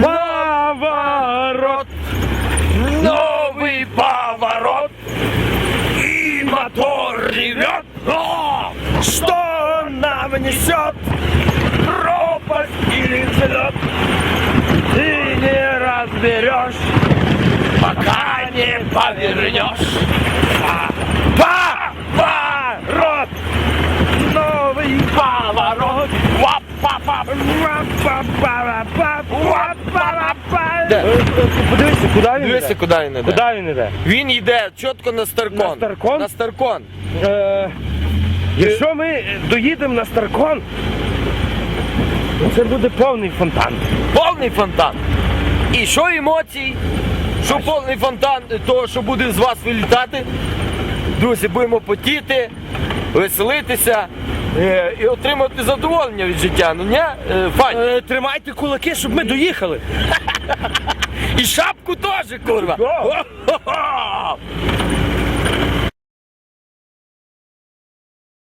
Поворот, новый поворот, и мотор ревет. О, что нам несет? Пропасть или взлет? Ты не разберешь, пока не повернешь. Поворот! Новый поворот! Вап-па-па-па! Подивися, куди він Дивися, іде? куди він іде. Куди він іде? Він йде чітко на Старкон. На Старкон? На Старкон. Е, якщо ми доїдемо на Старкон, це буде повний фонтан. Повний фонтан. І що емоцій? Що повний фонтан того, що буде з вас вилітати. Друзі, будемо потіти, веселитися е, і отримати задоволення від життя. Ну не, е, Фань? Е, тримайте кулаки, щоб ми доїхали. І шапку теж, курва. О!